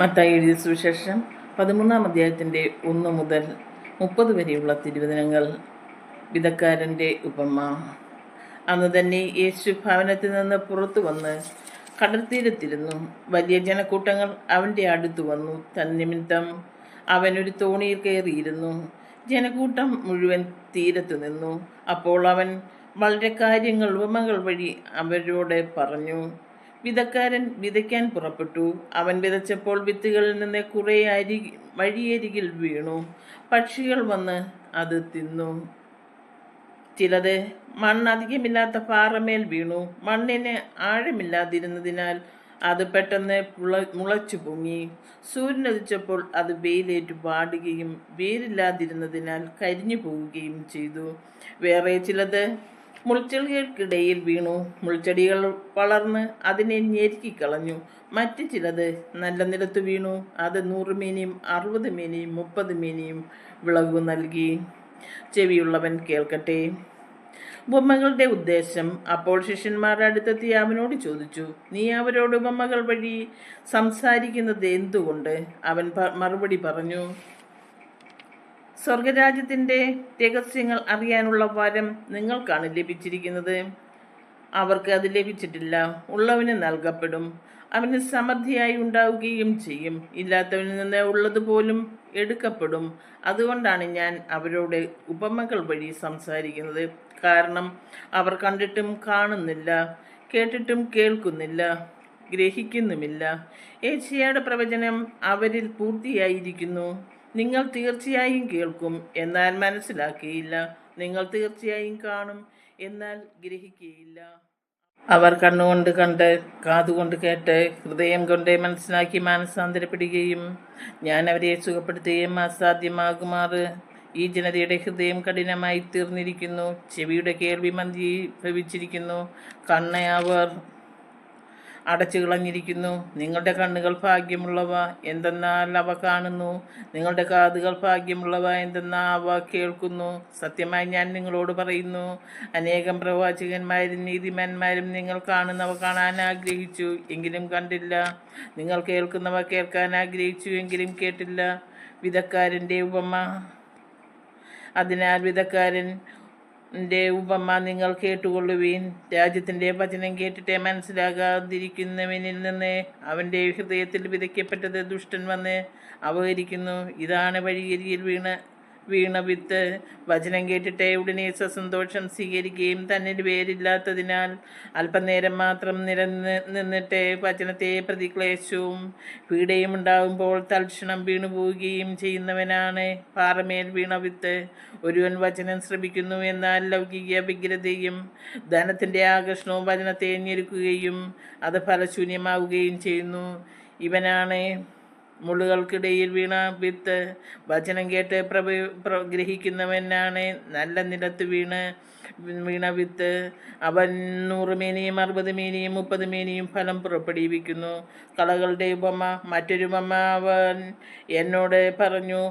മത്തായി എഴുതിയ സുവിശേഷം പതിമൂന്നാം അധ്യായത്തിന്റെ ഒന്ന് മുതൽ മുപ്പത് വരെയുള്ള തിരുവചനങ്ങൾ. വിധക്കാരന്റെ ഉപമ. അന്ന് തന്നെ യേശു ഭവനത്തിൽ നിന്ന് പുറത്തു വന്ന് കടൽത്തീരത്തിരുന്നു. വലിയ ജനക്കൂട്ടങ്ങൾ അവന്റെ അടുത്ത് വന്നു. തന്നിമിത്തം അവൻ ഒരു തോണിയിൽ കയറിയിരുന്നു. ജനക്കൂട്ടം മുഴുവൻ തീരത്ത് നിന്നു. അപ്പോൾ അവൻ വളരെ കാര്യങ്ങൾ ഉപമകൾ വഴി അവരോട് പറഞ്ഞു വിതക്കാരൻ വിതയ്ക്കാൻ പുറപ്പെട്ടു. അവൻ വിതച്ചപ്പോൾ വിത്തുകളിൽ നിന്ന് കുറേ അരി വഴിയരികിൽ വീണു. പക്ഷികൾ വന്ന് അത് തിന്നു. ചിലത് മണ്ണധികമില്ലാത്ത പാറമേൽ വീണു. മണ്ണിന് ആഴമില്ലാതിരുന്നതിനാൽ അത് പെട്ടെന്ന് പുള മുളച്ചു പൊങ്ങി. സൂര്യനുദിച്ചപ്പോൾ അത് വെയിലേറ്റു പാടുകയും വേരില്ലാതിരുന്നതിനാൽ കരിഞ്ഞു പോവുകയും ചെയ്തു. വേറെ ചിലത് മുൾച്ചെടികൾക്കിടയിൽ വീണു. മുൾച്ചെടികൾ വളർന്ന് അതിനെ ഞെരുക്കിക്കളഞ്ഞു മറ്റു ചിലത് നല്ല നിലത്ത് വീണു. അത് നൂറ് മീനിയും അറുപത് മീനിയും മുപ്പത് മീനിയും വിളവ് നൽകി. ചെവിയുള്ളവൻ കേൾക്കട്ടെ. ഉപമകളുടെ ഉദ്ദേശം അപ്പോൾ ശിഷ്യന്മാർ അടുത്തെത്തി അവനോട് ചോദിച്ചു നീ അവരോട് ഉപമകൾ വഴി സംസാരിക്കുന്നത് എന്തുകൊണ്ട്? അവൻ മറുപടി പറഞ്ഞു സ്വർഗരാജ്യത്തിന്റെ രഹസ്യങ്ങൾ അറിയാനുള്ള വരം നിങ്ങൾക്കാണ് ലഭിച്ചിരിക്കുന്നത്. അവർക്ക് അത് ലഭിച്ചിട്ടില്ല. ഉള്ളവന് നൽകപ്പെടും. അവന് സമൃദ്ധിയായി ഉണ്ടാവുകയും ചെയ്യും. ഇല്ലാത്തവനിൽ നിന്ന് ഉള്ളതുപോലും എടുക്കപ്പെടും. അതുകൊണ്ടാണ് ഞാൻ അവരോട് ഉപമകൾ വഴി സംസാരിക്കുന്നത്. കാരണം അവർ കണ്ടിട്ടും കാണുന്നില്ല കേട്ടിട്ടും കേൾക്കുന്നില്ല ഗ്രഹിക്കുന്നുമില്ല. ഏഷ്യയുടെ പ്രവചനം അവരിൽ പൂർത്തിയായിരിക്കുന്നു. നിങ്ങൾ തീർച്ചയായും കേൾക്കും എന്നാൽ മനസ്സിലാക്കിയില്ല. നിങ്ങൾ തീർച്ചയായും കാണും എന്നാൽ ഗ്രഹിക്കുകയില്ല അവർ കണ്ണുകൊണ്ട് കണ്ട് കാതുകൊണ്ട് കേട്ട് ഹൃദയം കൊണ്ട് മനസ്സിലാക്കി മാനസാന്തരപ്പെടുകയും ഞാൻ അവരെ സുഖപ്പെടുത്തുകയും അസാധ്യമാകുമാറ്. ഈ ജനതയുടെ ഹൃദയം കഠിനമായി തീർന്നിരിക്കുന്നു. ചെവിയുടെ കേൾവി മന്തി ഭവിച്ചിരിക്കുന്നു കണ്ണയവർ അടച്ചു കളഞ്ഞിരിക്കുന്നു. നിങ്ങളുടെ കണ്ണുകൾ ഭാഗ്യമുള്ളവ എന്തെന്നാൽ അവ കാണുന്നു. നിങ്ങളുടെ കാതുകൾ ഭാഗ്യമുള്ളവ എന്തെന്നാൽ അവ കേൾക്കുന്നു. സത്യമായി ഞാൻ നിങ്ങളോട് പറയുന്നു അനേകം പ്രവാചകന്മാരും നീതിമാന്മാരും നിങ്ങൾ കാണുന്നവ കാണാൻ ആഗ്രഹിച്ചു എങ്കിലും കണ്ടില്ല. നിങ്ങൾ കേൾക്കുന്നവ കേൾക്കാൻ ആഗ്രഹിച്ചു എങ്കിലും കേട്ടില്ല. വിധക്കാരന്റെ ഉപമ. അതിനാൽ വിധക്കാരൻ ന്റെ ഉപമ നിങ്ങൾ കേട്ടുകൊള്ളുവീൻ. രാജ്യത്തിന്റെ വചനം കേട്ടിട്ട് മനസ്സിലാകാതിരിക്കുന്നവനിൽ നിന്ന് അവന്റെ ഹൃദയത്തിൽ വിതയ്ക്കപ്പെട്ടത് ദുഷ്ടൻ വന്ന് അപഹരിക്കുന്നു. ഇതാണ് വഴിയരിയിൽ വീണ വീണ വിത്ത് വചനം കേട്ടിട്ട് ഉടനെ സസന്തോഷം സ്വീകരിക്കുകയും തന്നിൽ വേരില്ലാത്തതിനാൽ അല്പനേരം മാത്രം നിരന്ന് നിന്നിട്ട് വചനത്തെ പ്രതിക്ലേശവും പീഡയും ഉണ്ടാകുമ്പോൾ തൽക്ഷണം വീണുപോവുകയും ചെയ്യുന്നവനാണ് പാറമേൽ വീണ വിത്ത് ഒരുവൻ വചനം ശ്രമിക്കുന്നു എന്നാൽ ലൗകിക വിഗ്രതയും ധനത്തിന്റെ ആകർഷണവും വചനത്തെ ഞെരുക്കുകയും അത് ഫലശൂന്യമാവുകയും ചെയ്യുന്നു. ഇവനാണ് മുള്ളുകൾക്കിടയിൽ വീണ വിത്ത് വചനം കേട്ട് പ്രഭ പ്രഗ്രഹിക്കുന്നവനാണ് നല്ല നിലത്ത് വീണ് വീണ വിത്ത് അവൻ നൂറ് മീനിയും അറുപത് മീനിയും മുപ്പത് മീനിയും ഫലം പുറപ്പെടുവിക്കുന്നു. കളകളുടെ ഉപമ മറ്റൊരു ഉപമ അവൻ എന്നോട് പറഞ്ഞു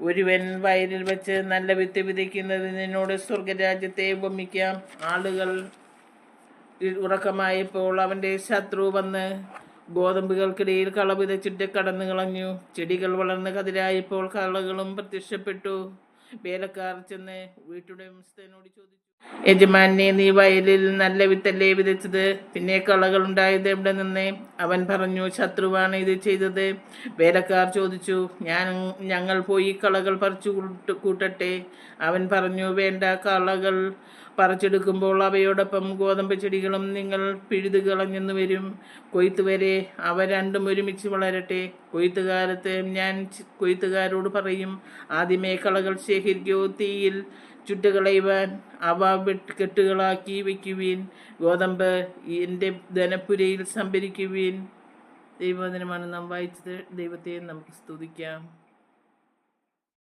ഒരുവൻ വയലിൽ വെച്ച് നല്ല വിത്ത് വിതയ്ക്കുന്നത് നിന്നോട് സ്വർഗരാജ്യത്തെ ഉപമിക്കാം. ആളുകൾ ഉറക്കമായപ്പോൾ അവന്റെ ശത്രു വന്ന് ഗോതമ്പുകൾക്കിടയിൽ കള വിതച്ചിട്ട് കടന്നു കളഞ്ഞു. ചെടികൾ വളർന്ന് കതിരായപ്പോൾ കളകളും പ്രത്യക്ഷപ്പെട്ടു. വേലക്കാർ ചെന്ന് വീട്ടുടമസ്ഥനോട് ചോദിച്ചു യജമാനെ നീ വയലിൽ നല്ല വിത്തല്ലേ വിതച്ചത്? പിന്നെ കളകൾ ഉണ്ടായത് എവിടെ നിന്ന്? അവൻ പറഞ്ഞു ശത്രുവാണ് ഇത് ചെയ്തത്. വേലക്കാർ ചോദിച്ചു ഞാൻ ഞങ്ങൾ പോയി കളകൾ പറിച്ചു കൂട്ടട്ടെ? അവൻ പറഞ്ഞു വേണ്ട കളകൾ പറിച്ചെടുക്കുമ്പോൾ അവയോടൊപ്പം ഗോതമ്പ് ചെടികളും നിങ്ങൾ പിഴുതു കളഞ്ഞെന്ന് വരും. കൊയ്ത്ത് വരെ അവ രണ്ടും ഒരുമിച്ച് വളരട്ടെ. കൊയ്ത്തുകാലത്ത് ഞാൻ കൊയ്ത്തുകാരോട് പറയും ആദ്യമേ കളകൾ ശേഖരിക്കോ തീയിൽ ചുട്ടുകളയുവാൻ അവ കെട്ടുകളാക്കി വയ്ക്കുവീൻ. ഗോതമ്പ് എന്റെ ധനപ്പുരയിൽ സംഭരിക്കുവീൻ. ദൈവദിനമാണ് നാം വായിച്ചത്. ദൈവത്തെ നമുക്ക് സ്തുതിക്കാം.